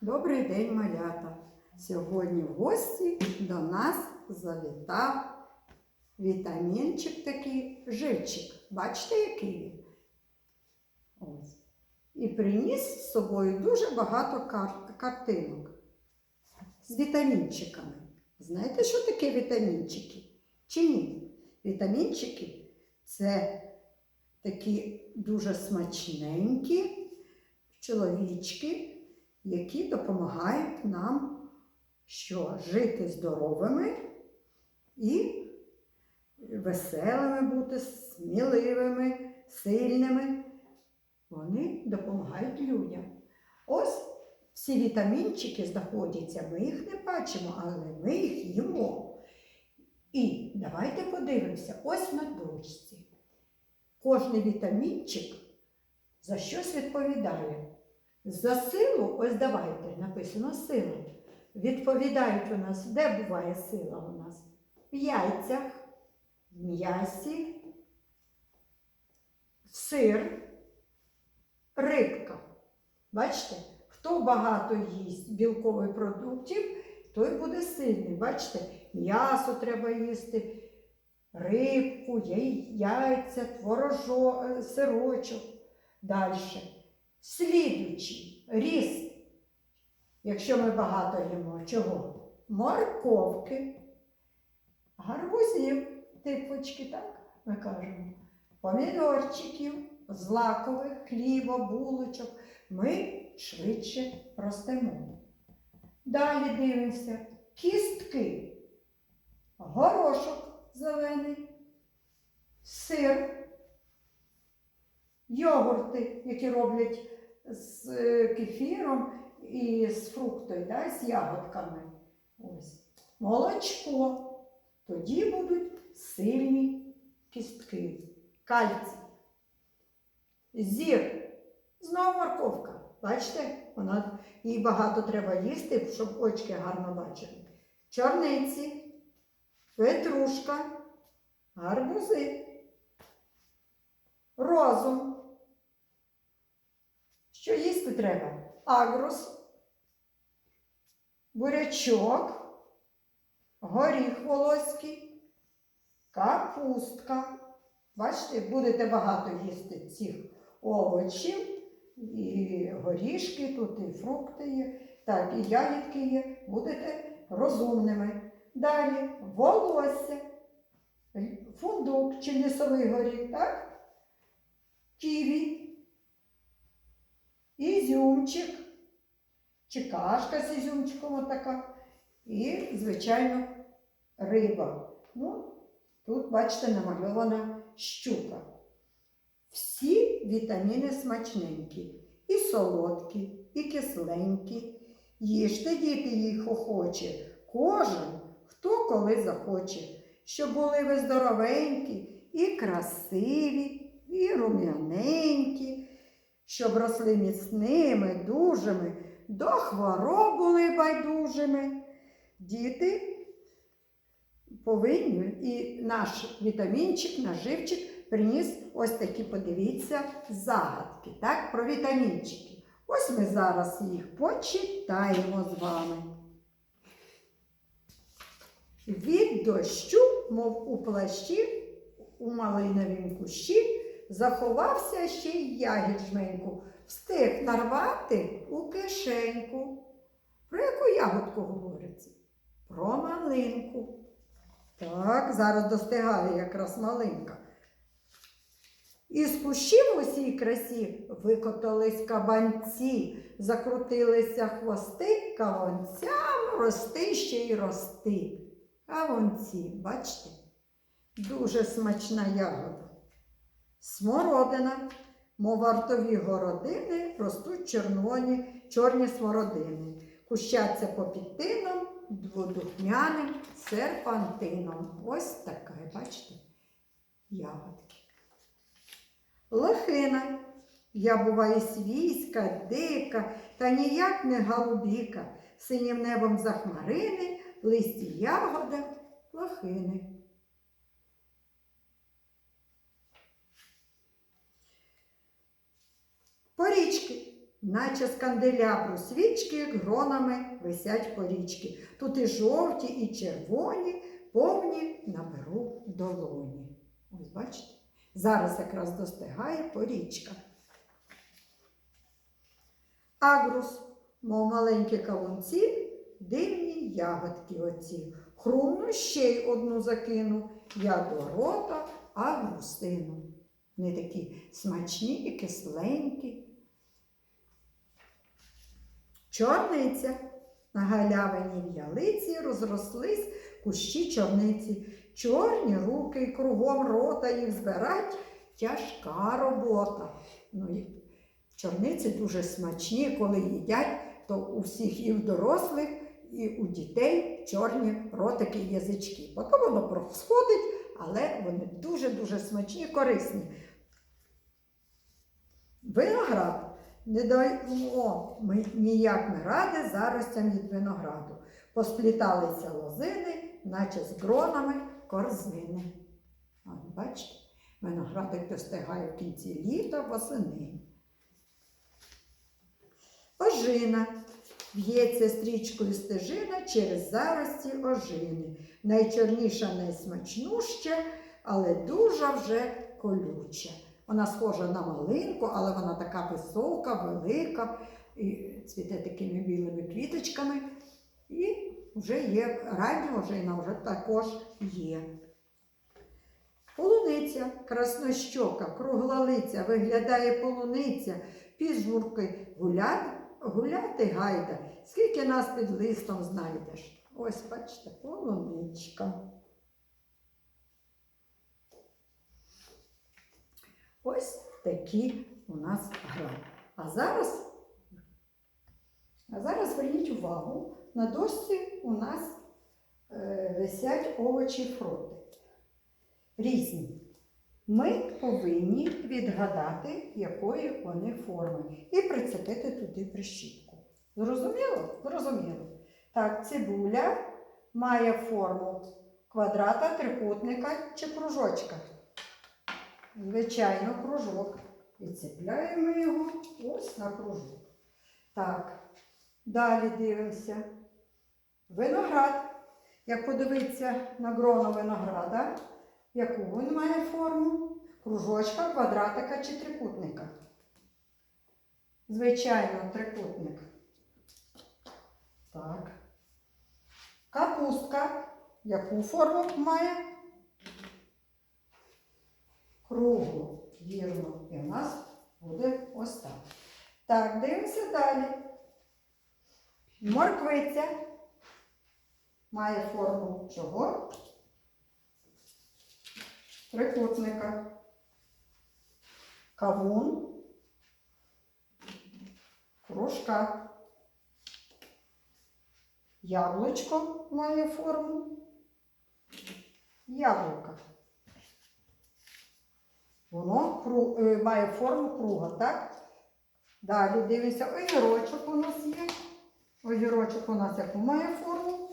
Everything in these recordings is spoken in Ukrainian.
Добрий день, малята! Сьогодні в гості до нас завітав вітамінчик такий живчик. Бачите, який він? Ось. І приніс з собою дуже багато кар- картинок з вітамінчиками. Знаєте, що таке вітамінчики? Чи ні? Вітамінчики це такі дуже смачненькі чоловічки, які допомагають нам що, жити здоровими і веселими бути, сміливими, сильними. Вони допомагають людям. Ось всі вітамінчики знаходяться, ми їх не бачимо, але ми їх їмо. І давайте подивимося, ось на дошці. Кожний вітамінчик за щось відповідає. За силу, ось давайте, написано сила. Відповідають у нас, де буває сила у нас? В яйцях, в м'ясі, сир, рибка. Бачите, хто багато їсть білкових продуктів, той буде сильний. Бачите, м'ясо треба їсти, рибку, яй- яйця, творожо, е, сирочок. Далі. Слідуючий ріст. Якщо ми багато їмо, чого? Морковки, гарбузів, типочки, так ми кажемо, помідорчиків, злакових, хліба, булочок. Ми швидше ростемо. Далі дивимося кістки, горошок зелений, сир, йогурти, які роблять з е, кефіром і з фруктою, да, з ягодками. Ось. Молочко. Тоді будуть сильні кістки. Кальцій. Зір. Знову морковка. Бачите, вона, їй багато треба їсти, щоб очки гарно бачили. Чорниці, петрушка, гарбузи, розум. Що їсти треба? Агрус, бурячок, горіх волоський, капустка. Бачите, будете багато їсти цих овочів, і горішки, тут і фрукти є, так, і ягідки є, будете розумними. Далі волосся, фундук чи лісовий горіх, так? Ківі, ізюмчик, чи кашка з ізюмчиком отака. І, звичайно, риба. Ну, тут, бачите, намальована щука. Всі вітаміни смачненькі, і солодкі, і кисленькі. Їжте, діти, їх охоче, кожен, хто коли захоче, щоб були ви здоровенькі, і красиві, і рум'яненькі, щоб росли міцними, дужими, до хвороб були байдужими. Діти повинні, і наш вітамінчик, наш живчик приніс ось такі, подивіться, загадки, так, про вітамінчики. Ось ми зараз їх почитаємо з вами. Від дощу, мов у плащі, у малиновім кущі, заховався ще й ягід жменьку, встиг нарвати у кишеньку. Про яку ягодку говориться? Про малинку. Так, зараз достигає якраз малинка. Із кущів у цій красі викотались кабанці, закрутилися хвости, кавунцям рости ще й рости. Кавунці, бачите? Дуже смачна ягода. Смородина, мов вартові городини, ростуть червоні, чорні смородини. Кущаться попід тином, дводухняним серпантином. Ось така, бачите, ягодки. Лохина. Я буваю свійська, дика, та ніяк не голубіка. Синім небом захмарини, листі ягода, лохини. Порічки. наче з канделябру свічки гронами висять порічки. Тут і жовті, і червоні, повні наберу долоні. Ось бачите? Зараз якраз достигає порічка. Агрус, мов маленькі кавунці, дивні ягодки оці. Хрумну ще й одну закину, я до рота агрустину. Вони такі смачні і кисленькі. Чорниця. На галявині в ялиці розрослись кущі чорниці. Чорні руки кругом рота їх збирать тяжка робота. Ну, і чорниці дуже смачні, коли їдять, то у всіх і в дорослих, і у дітей чорні ротики язички. Потім воно просходить, але вони дуже-дуже смачні корисні. Виноград не даємо ми ніяк не ради заростям від винограду. Поспліталися лозини, наче з гронами корзини. От, бачите, виноградик достигає в кінці літа восени. Ожина. В'ється стрічкою стежина через зарості ожини. Найчорніша, найсмачнуща, але дуже вже колюча. Вона схожа на малинку, але вона така висока, велика, і цвіте такими білими квіточками. І вже є рання ожина, вже також є. Полуниця, краснощока, круглолиця, виглядає полуниця, піжмурки гуляти, гуляти гайда. Скільки нас під листом знайдеш? Ось, бачите, полуничка. Ось такі у нас гра. А зараз, а зараз зверніть увагу, на дошці у нас е, висять овочі і фрукти. Різні. Ми повинні відгадати, якої вони форми, і прицепити туди прищіпку. Зрозуміло? Зрозуміло. Так, цибуля має форму квадрата, трикутника чи кружочка. Звичайно, кружок. І цепляємо його ось на кружок. Так, далі дивимося. Виноград. Як подивитися на гроно винограда, яку він має форму? Кружочка, квадратика чи трикутника? Звичайно, трикутник. Так. Капустка. Яку форму має? Круглу. Вірно. І в нас буде ось так. Так, дивимося далі. Морквиця має форму чого? Трикутника. Кавун. Кружка. Яблучко має форму. Яблука. Воно кру- е, має форму круга, так? Далі дивимося, огірочок у нас є. Огірочок у нас яку має форму?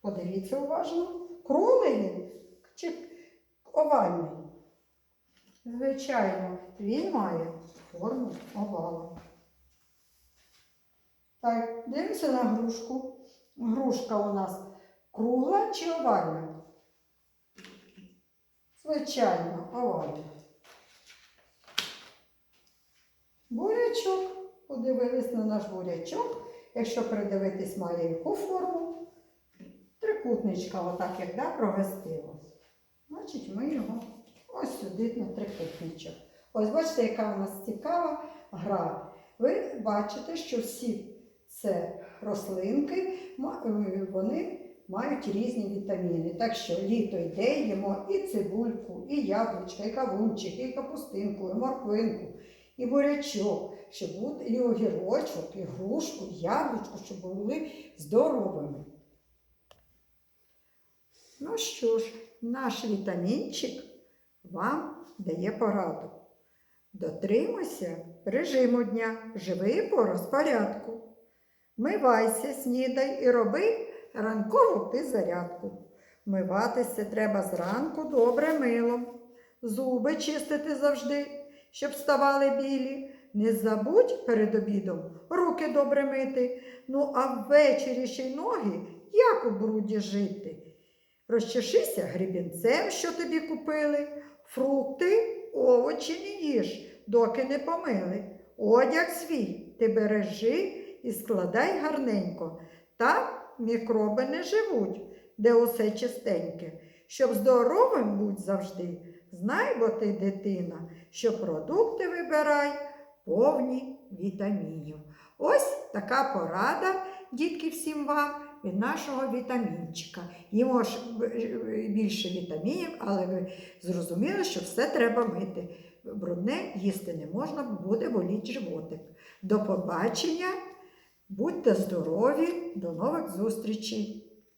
Подивіться уважно. Круглий чи овальний? Звичайно, він має форму овала. Так, дивимося на грушку. Грушка у нас кругла чи овальна? Звичайно, овальна. Бурячок. Подивились на наш бурячок. Якщо придивитись, має яку форму? Трикутничка, отак як да, провестилось. Значить, ми його ось сюди на трикутничок. Ось бачите, яка у нас цікава гра. Ви бачите, що всі це рослинки, е, вони мають різні вітаміни. Так що літо йде, їмо і цибульку, і яблучка, і кавунчик, і капустинку, і морквинку, і бурячок, щоб бути, і огірочок, і грушку, і яблучко, щоб були здоровими. Ну що ж, наш вітамінчик вам дає пораду. Дотримуйся режиму дня, живи по розпорядку. Мивайся, снідай і роби ранкову ти зарядку. Миватися треба зранку добре милом, зуби чистити завжди, щоб ставали білі, Не забудь перед обідом руки добре мити. Ну, а ввечері ще й ноги, як у бруді жити. Розчешися грібінцем, що тобі купили, фрукти, овочі не їж, доки не помили. Одяг свій ти бережи і складай гарненько. Так мікроби не живуть, де усе чистеньке. Щоб здоровим будь завжди, знай, бо ти дитина, що продукти вибирай повні вітамінів. Ось така порада, дітки, всім вам від нашого вітамінчика. Їмо ж більше вітамінів, але ви зрозуміли, що все треба мити. Брудне їсти не можна, буде боліти животик. До побачення, будьте здорові, до нових зустрічей!